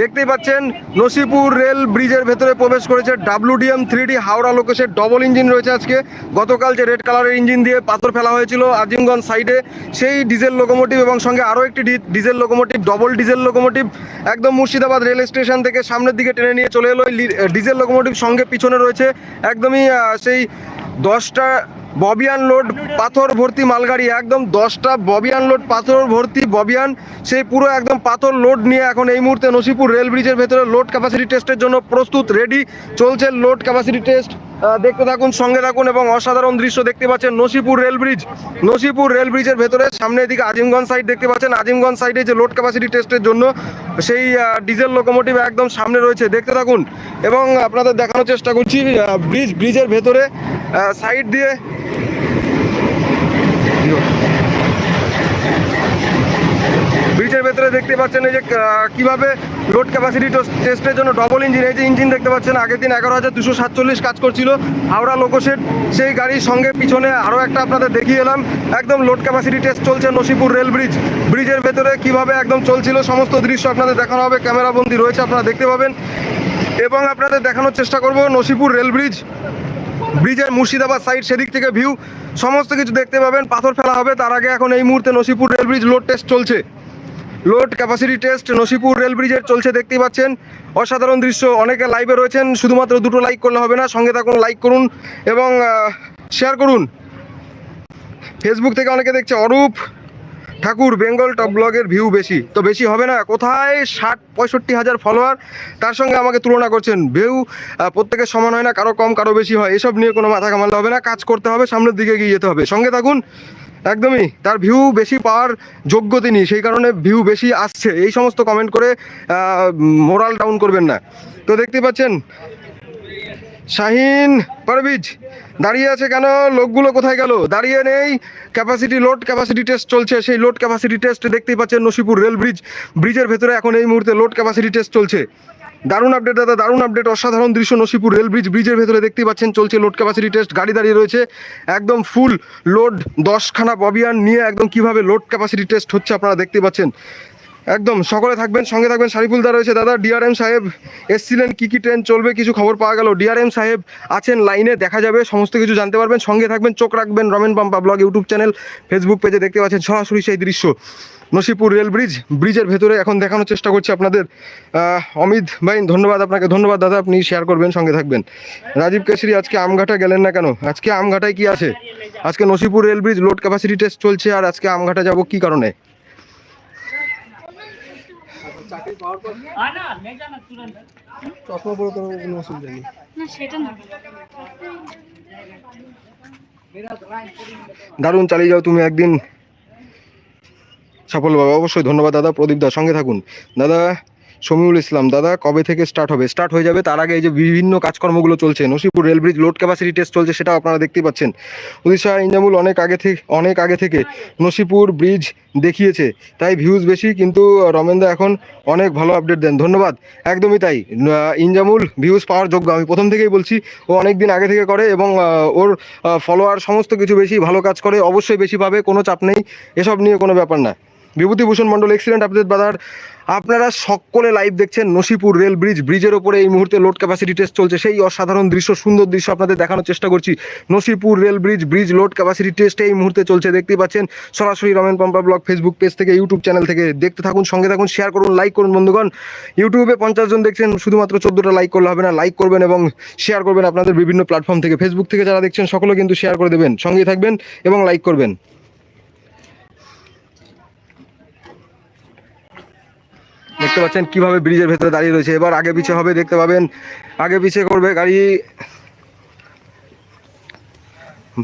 দেখতেই পাচ্ছেন নসিপুর রেল ব্রিজের ভেতরে প্রবেশ করেছে ডাব্লিউডিএম থ্রি ডি হাওড়া লোকেশের ডবল ইঞ্জিন রয়েছে আজকে। গতকাল যে রেড কালারের ইঞ্জিন দিয়ে পাথর ফেলা হয়েছিল আজিমগঞ্জ সাইডে সেই ডিজেল লোকোমোটিভ এবং সঙ্গে আরও একটি diesel locomotive double diesel locomotive একদম মুর্শিদাবাদ রেল স্টেশন থেকে সামনের দিকে টেনে নিয়ে চলে এলো। ডিজেল লোকোমোটিভ সঙ্গে পিছনে রয়েছে একদমই সেই দশটা ববিয়ান লোড পাথর ভর্তি মালগাড়ি, একদম দশটা ববিয়ান লোড পাথর ভর্তি ববিয়ান সেই পুরো একদম পাথর লোড নিয়ে এখন এই মুহূর্তে নসিপুর রেল ব্রিজের ভেতরে লোড ক্যাপাসিটি টেস্টের জন্য প্রস্তুত রেডি চলছে লোড ক্যাপাসিটি টেস্ট দেখতে থাকুন, সঙ্গে থাকুন এবং অসাধারণ দৃশ্য দেখতে পাচ্ছেন Nasipur rail bridge. Nasipur rail ব্রিজের ভেতরে সামনের দিকে আজিমগঞ্জ সাইড দেখতে পাচ্ছেন। আজিমগঞ্জ সাইডে যে লোড ক্যাপাসিটি টেস্টের জন্য সেই ডিজেল লোকোমোটিভ একদম সামনে রয়েছে। দেখতে থাকুন এবং আপনাদের দেখানোর চেষ্টা করছি ব্রিজ, ব্রিজের ভেতরে সাইড দিয়ে ব্রিজের ভেতরে দেখতে পাচ্ছেন এই যে কীভাবে লোড ক্যাপাসিটি টেস্টের জন্য ডবল ইঞ্জিন এই যে ইঞ্জিন দেখতে পাচ্ছেন, আগের দিন এগারো হাজার দুশো সাতচল্লিশ কাজ করছিল, হাওড়া লোকোশেড সেই গাড়ির সঙ্গে পিছনে আরও একটা আপনাদের দেখিয়ে এলাম, একদম লোড ক্যাপাসিটি টেস্ট চলছে নসিপুর রেল ব্রিজ ব্রিজের ভেতরে কীভাবে একদম চলছিল, সমস্ত দৃশ্য আপনাদের দেখানো হবে, ক্যামেরাবন্দি রয়েছে, আপনারা দেখতে পাবেন, এবং আপনাদের দেখানোর চেষ্টা করব নসিপুর রেল ব্রিজ ব্রিজের মুর্শিদাবাদ সাইড সেদিক থেকে ভিউ সমস্ত কিছু দেখতে পাবেন, পাথর ফেলা হবে, তার আগে এখন এই মুহূর্তে Nasipur rail bridge load test চলছে। Load capacity test Nasipur rail ব্রিজের চলছে, দেখতেই পাচ্ছেন। অসাধারণ দৃশ্য, অনেকে লাইভে রয়েছেন, শুধুমাত্র দুটো লাইক করলে হবে না, সঙ্গে থাকুন লাইক করুন এবং শেয়ার করুন। ফেসবুক থেকে অনেকে দেখছে, অরূপ ঠাকুর বেঙ্গল টপ ব্লগের ভিউ বেশি। তো বেশি হবে না, কোথায় ষাট, পঁয়ষট্টি হাজার ফলোয়ার তার সঙ্গে আমাকে তুলনা করছেন ভিউ প্রত্যেকের সমান হয় না, কারও কম, কারও বেশি হয়, এসব নিয়ে কোনো মাথা কামালে হবে না, কাজ করতে হবে, সামনের দিকে এগিয়ে যেতে হবে। সঙ্গে থাকুন একদমই। তার ভিউ বেশি পাওয়ার যোগ্য তিনি, সেই কারণে ভিউ বেশি আসছে। এই সমস্ত কমেন্ট করে মোরাল ডাউন করবেন না। তো দেখতে পাচ্ছেন, শাহিন পারভিজ, দাঁড়িয়ে আছে কেন? লোকগুলো কোথায় গেল? দাঁড়িয়ে নেই। ক্যাপাসিটি লোড ক্যাপাসিটি টেস্ট চলছে। সেই লোড ক্যাপাসিটি টেস্ট দেখতেই পাচ্ছেন নসিপুর রেল ব্রিজ ব্রিজের ভেতরে এখন এই মুহূর্তে লোড ক্যাপাসিটি টেস্ট চলছে। দারুণ আপডেট দাদা, দারুণ আপডেট অসাধারণ দৃশ্য নসিপুর রেল ব্রিজ ব্রিজের ভেতরে দেখতে পাচ্ছেন, চলছে লোড ক্যাপাসিটি টেস্ট গাড়ি দাঁড়িয়ে রয়েছে, একদম ফুল লোড দশখানা ববিয়ান নিয়ে একদম কীভাবে লোড ক্যাপাসিটি টেস্ট হচ্ছে আপনারা দেখতে পাচ্ছেন। একদম, সকলে থাকবেন, সঙ্গে থাকবেন। শারিফুলদা রয়েছে, দাদা, ডিআরএম সাহেব এসছিলেন, কি কি ট্রেন চলবে, কিছু খবর পাওয়া গেল। ডিআরএম সাহেব আছেন, লাইনে দেখা যাবে, সমস্ত কিছু জানতে পারবেন। সঙ্গে থাকবেন, চোখ রাখবেন, Ramen Pampa blog, YouTube channel, Facebook পেজে দেখতে পাচ্ছেন। সরাসরি সেই দৃশ্য, নসিপুর রেল ব্রিজ, ব্রিজের ভেতরে এখন দেখানোর চেষ্টা করছি আপনাদের। অমিত ভাই, ধন্যবাদ আপনাকে, ধন্যবাদ দাদা, আপনি শেয়ার করবেন, সঙ্গে থাকবেন। রাজীব কেশরি, আজকে আমঘাটা গেলেন না কেন? আজকে আমঘাটায় কি আছে? আজকে Nasipur rail bridge load capacity test চলছে, আর আজকে আমঘাটা যাব কি কারণে? চশমা পরে তো কোনো অসুবিধা নেই। না সেটা না। দারুণ চালিয়ে যাও তুমি একদিন। সফল বাবা অবশ্যই ধন্যবাদ দাদা। প্রদীপ দা সঙ্গে থাকুন। দাদা শমিউল ইসলাম, দাদা, কবে থেকে স্টার্ট হবে? স্টার্ট হয়ে যাবে তার আগে এই যে বিভিন্ন কাজকর্মগুলো চলছে। Nasipur rail bridge load capacity test চলছে সেটা আপনারা দেখতেই পাচ্ছেন। উড়িষ্যা ইঞ্জামুল অনেক আগে থেকে, অনেক আগে থেকে নসিপুর ব্রিজ দেখিয়েছে। তাই ভিউজ বেশি, কিন্তু রমেনদা এখন অনেক ভালো আপডেট দেন। ধন্যবাদ। একদমই তাই। ইনজামুল ভিউজ পাওয়ার যোগ্য। আমি প্রথম থেকেই বলছি, ও অনেক দিন আগে থেকে করে এবং ওর ফলোয়ার সমস্ত কিছু বেশি, ভালো কাজ করে, অবশ্যই বেশি পাবে, কোনো চাপ নেই। এসব নিয়ে কোনো ব্যাপার না। বিভূতিভূষণ মণ্ডল এক্সিডেন্ট আপডেট বাজার আপনারা সকলে লাইভ দেখছেন নসিপুর রেল ব্রিজ ব্রিজের ওপরে এই মুহূর্তে লোড ক্যাপাসিটি টেস্ট চলছে। সেই অসাধারণ দৃশ্য, সুন্দর দৃশ্য আপনাদের দেখানোর চেষ্টা করছি। Nasipur rail bridge bridge load capacity test এই মুহূর্তে চলছে, দেখতেই পাচ্ছেন। সরাসরি Ramen Pampa blog Facebook page থেকে ইউটিউব চ্যানেল থেকে দেখতে থাকুন, সঙ্গে থাকুন শেয়ার করুন লাইক করুন, বন্ধুগণ। ইউটিউবে পঞ্চাশ জন দেখছেন, শুধুমাত্র চোদ্দোটা লাইক করলে হবে না লাইক করবেন এবং শেয়ার করবেন আপনাদের বিভিন্ন প্ল্যাটফর্ম থেকে। ফেসবুক থেকে যারা দেখছেন, সকলে কিন্তু শেয়ার করে দেবেন। সঙ্গে থাকবেন এবং লাইক করবেন। দেখতে পাচ্ছেন কীভাবে ব্রিজের ভেতরে দাঁড়িয়ে রয়েছে। এবার আগে পিছিয়ে হবে, দেখতে পাবেন। আগে পিছিয়ে করবে গাড়ি।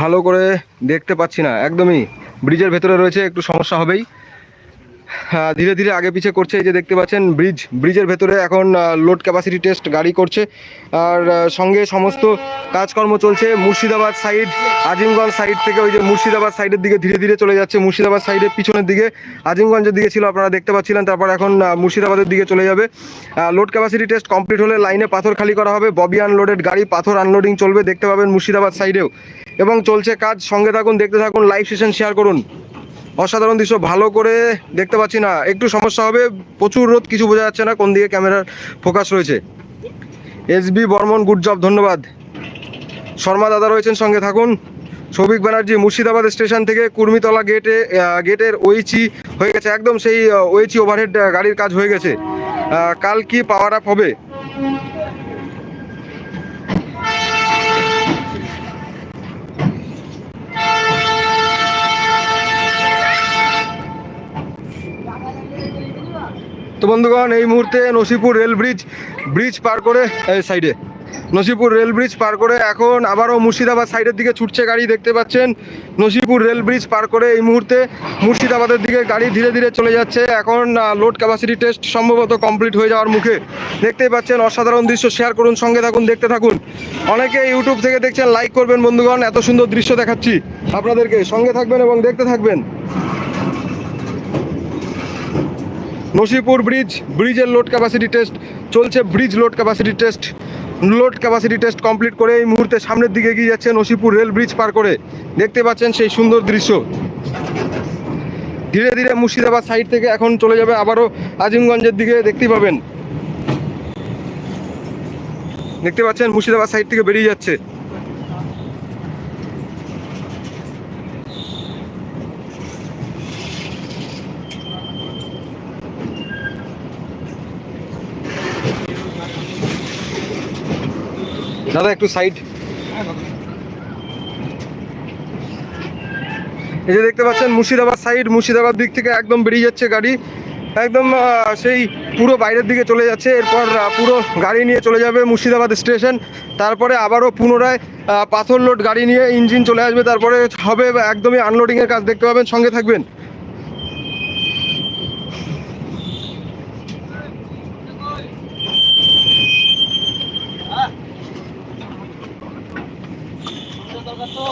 ভালো করে দেখতে পাচ্ছি না, একদমই। ব্রিজের ভেতরে রয়েছে, একটু সমস্যা হবেই। ধীরে ধীরে আগে পিছে করছে এই যে দেখতে পাচ্ছেন ব্রিজ। ব্রিজের ভেতরে এখন লোড ক্যাপাসিটি টেস্ট গাড়ি করছে। আর সঙ্গে সমস্ত কাজকর্ম চলছে মুর্শিদাবাদ সাইড আজিমগঞ্জ সাইড থেকে ওই যে মুর্শিদাবাদ সাইডের দিকে ধীরে ধীরে চলে যাচ্ছে। মুর্শিদাবাদ সাইডের পিছনের দিকে আজিমগঞ্জের দিকে ছিল আপনারা দেখতে পাচ্ছিলেন, তারপর এখন মুর্শিদাবাদের দিকে চলে যাবে। লোড ক্যাপাসিটি টেস্ট কমপ্লিট হলে লাইনে পাথর খালি করা হবে। ববি আনলোডেড গাড়ি, পাথর আনলোডিং চলবে, দেখতে পাবেন মুর্শিদাবাদ সাইডেও এবং চলছে কাজ। সঙ্গে থাকুন, দেখতে থাকুন লাইভ সেশন শেয়ার করুন। অসাধারণ দৃশ্য, ভালো করে দেখতে পাচ্ছি না। একটু সমস্যা হবে, প্রচুর রোদ, কিছু বোঝা যাচ্ছে না কোন দিকে ক্যামেরার ফোকাস রয়েছে। S B Barman, good job, ধন্যবাদ। শর্মা দাদা রয়েছেন সঙ্গে থাকুন। সৌভিক ব্যানার্জি, মুর্শিদাবাদ স্টেশন থেকে কুর্মিতলা গেটে গেটের ওইচি হয়ে গেছে। একদম সেই ওইচি ওভারহেড গাড়ির কাজ হয়ে গেছে। কাল কি পাওয়ার আপ হবে? তো বন্ধুগণ, এই মুহূর্তে নসিপুর রেল ব্রিজ ব্রিজ পার করে, এই সাইডে, নসিপুর রেল ব্রিজ পার করে এখন আবারও মুর্শিদাবাদ সাইডের দিকে ছুটছে গাড়ি, দেখতে পাচ্ছেন? নসিপুর রেল ব্রিজ পার করে এই মুহূর্তে মুর্শিদাবাদের দিকে গাড়ি ধীরে ধীরে চলে যাচ্ছে। এখন লোড ক্যাপাসিটি টেস্ট সম্ভবত কমপ্লিট হয়ে যাওয়ার মুখে। দেখতেই পাচ্ছেন, অসাধারণ দৃশ্য শেয়ার করুন, সঙ্গে থাকুন, দেখতে থাকুন। অনেকে ইউটিউব থেকে দেখছেন লাইক করবেন বন্ধুগণ, এত সুন্দর দৃশ্য দেখাচ্ছি আপনাদেরকে। সঙ্গে থাকবেন এবং দেখতে থাকবেন। নসিপুর ব্রিজ, ব্রিজের লোড ক্যাপাসিটি টেস্ট চলছে bridge load capacity test load capacity test complete করে এই মুহূর্তে সামনের দিকে এগিয়ে যাচ্ছে নসিপুর রেল ব্রিজ পার করে। দেখতে পাচ্ছেন সেই সুন্দর দৃশ্য। ধীরে ধীরে মুর্শিদাবাদ সাইড থেকে এখন চলে যাবে আবারও আজিমগঞ্জের দিকে দেখতে পাবেন। দেখতে পাচ্ছেন মুর্শিদাবাদ সাইড থেকে বেরিয়ে যাচ্ছে। দাদা, একটু সাইড এই যে দেখতে পাচ্ছেন, মুর্শিদাবাদ সাইড মুর্শিদাবাদ দিক থেকে একদম বেরিয়ে যাচ্ছে গাড়ি। একদম সেই পুরো বাইরের দিকে চলে যাচ্ছে। এরপর পুরো গাড়ি নিয়ে চলে যাবে মুর্শিদাবাদ স্টেশন। তারপরে আবারও পুনরায় পাথর লোড গাড়ি নিয়ে ইঞ্জিন চলে আসবে। তারপরে হবে একদমই আনলোডিংয়ের কাজ। দেখতে পাবেন, সঙ্গে থাকবেন। তো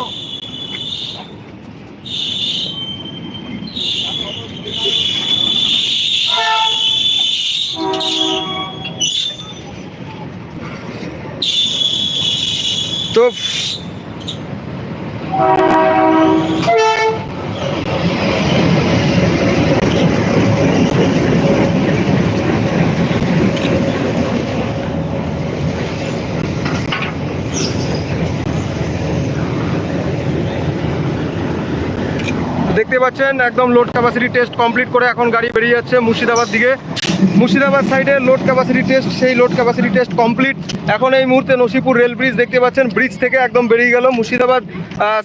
দেখতে পাচ্ছেন, একদম লোড ক্যাপাসিটি টেস্ট কমপ্লিট করে এখন গাড়ি বেরিয়ে যাচ্ছে মুর্শিদাবাদ দিকে। মুর্শিদাবাদ সাইডে লোড ক্যাপাসিটি টেস্ট সেই লোড ক্যাপাসিটি টেস্ট কমপ্লিট এখন এই মুহূর্তে নসিপুর রেল ব্রিজ দেখতে পাচ্ছেন ব্রিজ থেকে একদম বেরিয়ে গেল। মুর্শিদাবাদ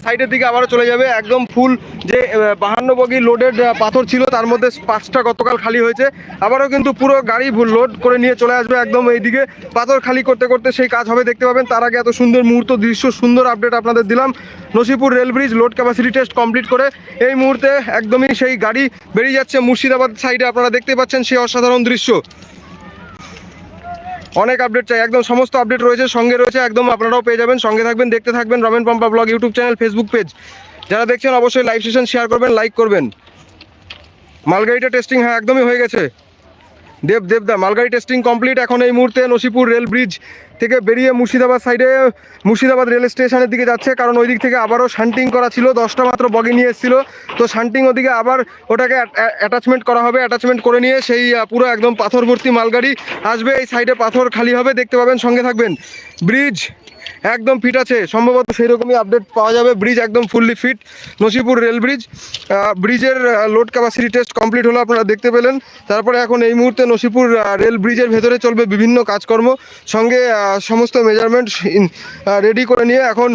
সাইডের দিকে আবারও চলে যাবে, একদম ফুল যে বাহান্ন বগি লোডেড পাথর ছিল, তার মধ্যে পাঁচটা গতকাল খালি হয়েছে। আবারও কিন্তু পুরো গাড়ি লোড করে নিয়ে চলে আসবে একদম এইদিকে। পাথর খালি করতে করতে সেই কাজ হবে, দেখতে পাবেন। তার আগে এত সুন্দর মুহূর্ত, দৃশ্য, সুন্দর আপডেট আপনাদের দিলাম। Nasipur rail bridge load capacity test complete করে এই মুহূর্তে একদমই সেই গাড়ি বেরিয়ে যাচ্ছে মুর্শিদাবাদ সাইডে আপনারা দেখতে পাচ্ছেন সেই অসাধারণ দৃশ্য। অনেক আপডেট চাই। একদম সমস্ত আপডেট রয়েছে, সঙ্গে রয়েছে, একদম আপনারাও পেয়ে যাবেন। সঙ্গে থাকবেন, দেখতে থাকবেন Ramen Pampa blog YouTube channel Facebook page যারা দেখছেন, অবশ্যই লাইভ সেশন শেয়ার করবেন লাইক করবেন। মালগাড়িটা টেস্টিং হ্যাঁ একদমই হয়ে গেছে। দেব, দেবদা, মালগাড়ি টেস্টিং কমপ্লিট এখন এই মুহূর্তে নসিপুর রেল ব্রিজ থেকে বেরিয়ে মুর্শিদাবাদ সাইডে মুর্শিদাবাদ রেল স্টেশনের দিকে যাচ্ছে, কারণ ওই দিক থেকে আবারও শান্টিং করা ছিল, দশটা মাত্র বগি নিয়ে এসেছিল। তো শান্টিং ওদিকে আবার ওটাকে অ্যাটাচমেন্ট করা হবে অ্যাটাচমেন্ট করে নিয়ে সেই পুরো একদম পাথর ভর্তি মালগাড়ি আসবে, এই সাইডে পাথর খালি হবে, দেখতে পাবেন, সঙ্গে থাকবেন। ব্রিজ একদম ফিট আছে। সম্ভবত সেই রকমই আপডেট পাওয়া যাবে। ব্রিজ একদম fully fit Nasipur rail bridge ব্রিজের লোড ক্যাপাসিটি টেস্ট কমপ্লিট হলো আপনারা দেখতে পেলেন। তারপরে এখন এই মুহূর্তে নসিপুর রেল ব্রিজের ভেতরে চলবে বিভিন্ন কাজকর্ম। সঙ্গে সমস্ত মেজারমেন্ট রেডি করে নিয়ে এখন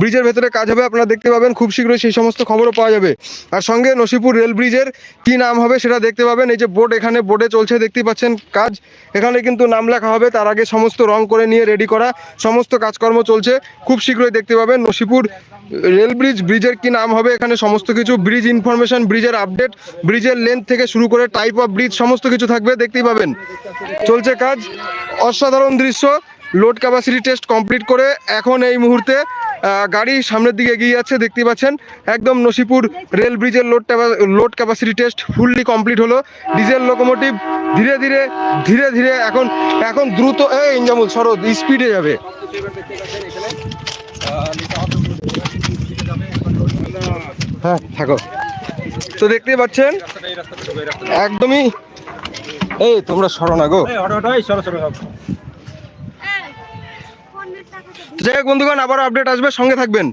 ব্রিজের ভেতরে কাজ হবে, আপনারা দেখতে পাবেন, খুব শীঘ্রই সেই সমস্ত খবরও পাওয়া যাবে। আর সঙ্গে নসিপুর রেল ব্রিজের কি নাম হবে সেটা দেখতে পাবেন, এই যে বোর্ড এখানে, বোর্ডে চলছে দেখতে পাচ্ছেন কাজ। এখানে কিন্তু নাম লেখা হবে, তার আগে সমস্ত রং করে নিয়ে রেডি করা, সমস্ত কাজকর্ম চলছে, খুব শীঘ্রই দেখতে পাবেন নসিপুর রেল ব্রিজ, ব্রিজের কি নাম হবে এখানে সমস্ত কিছু, ব্রিজ ইনফরমেশন, ব্রিজের আপডেট, ব্রিজের লেন্থ থেকে শুরু করে টাইপ অফ ব্রিজ, সমস্ত কিছু থাকবে, দেখতেই পাবেন। চলছে কাজ, অসাধারণ দৃশ্য, লোড ক্যাপাসিটি টেস্ট কমপ্লিট করে, এখন এই মুহূর্তে গাড়ি সামনের দিকে এগিয়ে যাচ্ছে দেখতে পাচ্ছেন। একদম নসিপুর রেল ব্রিজের load load capacity test fully complete হলো। ডিজেল লোকোমোটিভ ধীরে ধীরে ধীরে ধীরে এখন এখন দ্রুত, এই ইঞ্জামুল শরৎ স্পিডে যাবে। হ্যাঁ থাকো। তো দেখতেই পাচ্ছেন, একদমই, এই তোমরা সরো না গো। তো যাই হোক বন্ধুগণ আবারও আপডেট আসবে সঙ্গে থাকবেন।